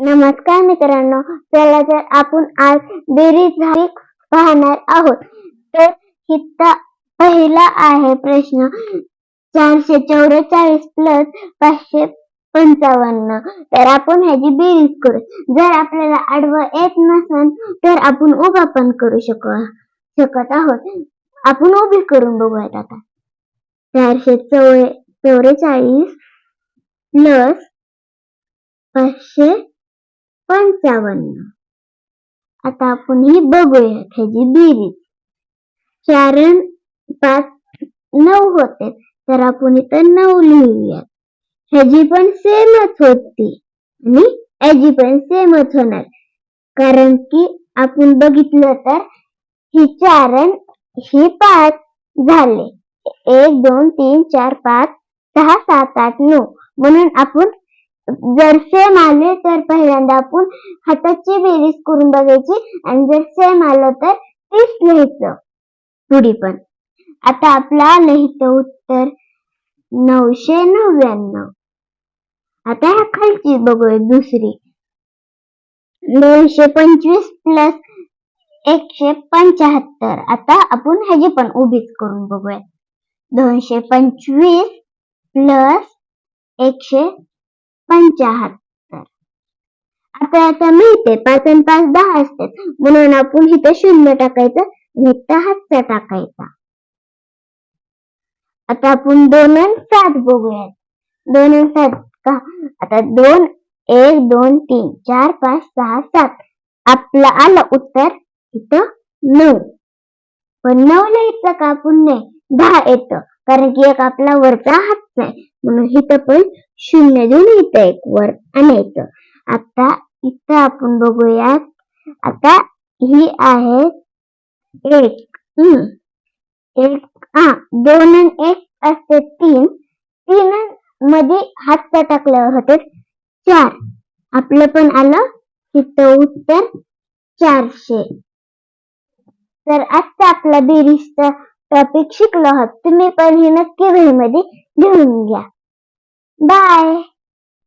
नमस्कार मित्रांनो चला तर आपण आज बेरीज झाली पाहणार आहोत. तर हिता पहिला आहे प्रश्न चारशे चौवेचाळीस प्लस पाचशे पंचावन्न. तर आपण ह्याची बेरीज करू. जर आपल्याला आडवं येत नसेल तर आपण उभा पण करू शक शकत आहोत. आपण उभी करून बघूयात आता. चारशे चौवे चौवेचाळीस प्लस पाचशे पंचावन्न. आता आपण ही बघूया ह्याची बेरीज. चार पाच नऊ होते तर आपण इथं नऊ लिहूयात. ह्याची पण सेमच होती आणि ह्याची पण सेमच होणार. कारण की आपण बघितलं तर ही चार ही पाच झाले. एक दोन तीन चार पाच सहा सात आठ नऊ. म्हणून आपण जर सेम आले तर पहिल्यांदा आपण हाताची बेरीज करून बघायची. आणि जर सेम आलं तर तीच लिहायचं. पुढे पण. आता आपलं आलं इथं उत्तर नऊशे नव्याण्णव. आता ह्या खालची बघूया दुसरी. दोनशे पंचवीस प्लस एकशे पंच्याहत्तर. आता आपण ह्याची पण उभीच करून बघूया. दोनशे पंचवीस प्लस एकशे पंचाहत्तर. आता आता माहितीये पाच आणि पाच दहा असतात म्हणून आपण इथे शून्य टाकायचं आणि दहाचा हातचा टाकायचा. आता आपण दोन आणि सात बघूयात. दोन आणि सात का? आता दोन एक दोन तीन चार पाच सहा सात. आपलं आलं उत्तर इथं नऊ. पण नऊ लिहायचं का आपण नाही? दहा येतं. कारण की एक आपला वरचा हात नाही म्हणून इथं पण शून्य देऊन इथं एक वर आणायचं आता इथं आपण बघूयात. आता ही आहे एक. हम्म. एक हा दोन एक असते तीन. तीन मध्ये हातचा टाकल्यावर होते चार. आपलं पण आलं तिथं उत्तर चारशे. तर आजचा आपला बेरीजचा टॉपिक शिकलो आहोत. तुम्ही पण हे नक्की वहीमध्ये लिहून घ्या. Bye.